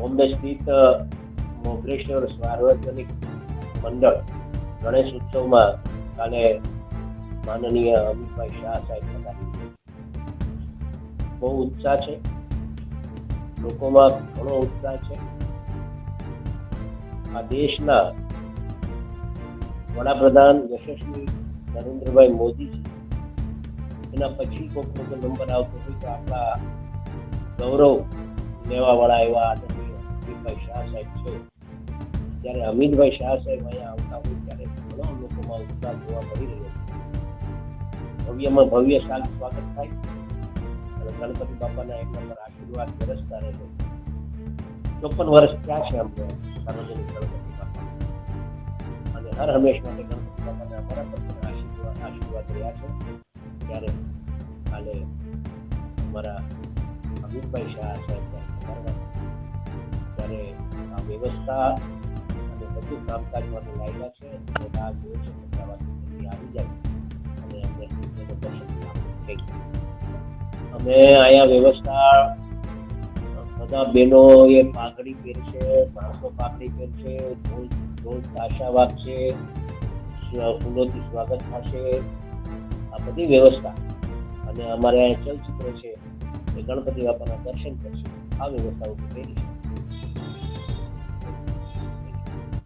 બોમ્બે સ્થિત મોગરેશ્વર સાર્વજનિક મંડળ ગણેશ ઉત્સવમાં કાલે માનનીય અમિતભાઈ શાહ સાહેબ પધારી. બહુ ઉત્સાહ છે. લોકોમાં ઘણો ઉત્સાહ છે. આ દેશના વડાપ્રધાન યશસ્વી નરેન્દ્રભાઈ મોદીજી એના પછી કોઈક નંબર આવતો હોય તો આપણા ગૌરવ લેવાવાળા એવા અમિતભાઈ શાહ સાહેબ છે. ત્યારે અમિતભાઈ શાહ સાહેબ અહીંયા આવતા હોય ત્યારે ઘણો લોકોમાં ઉત્સાહ જોવા મળી રહ્યો છે. ભવ્યમાં ભવ્ય શાંત સ્વાગત થાય. અને ગણપતિ બાપાના એમના પર આશીર્વાદ વરસતા રહે ચોપન વર્ષ થયા છે અમને સાર્વજનિક ગણપતિ બાપા. અને હર હંમેશ માટે ગણપતિ બાપાના અમારા પર આશીર્વાદ આશીર્વાદ રહ્યા છે. ત્યારે કાલે અમારા અમિતભાઈ શાહ સાહેબ વ્યવસ્થા અને બધું કામકાજ માટે લાગ્યા છે. અને રાહ જોઈ છે પ્રવાસી આવી જાય. અને જાય. અમે અહીંયા વ્યવસ્થા બધા બહેનો એ પાઘડી પહેરશે, માણસો પાઘડી પહેરશે, ઢોલ ઢોલ તાશા વાગશે, ફૂલોથી સ્વાગત થશે. આ બધી વ્યવસ્થા. અને અમારે ચલચિત્ર છે. એ ગણપતિ બાપાના દર્શન કરશે. આ વ્યવસ્થા ઊભી કરી છે.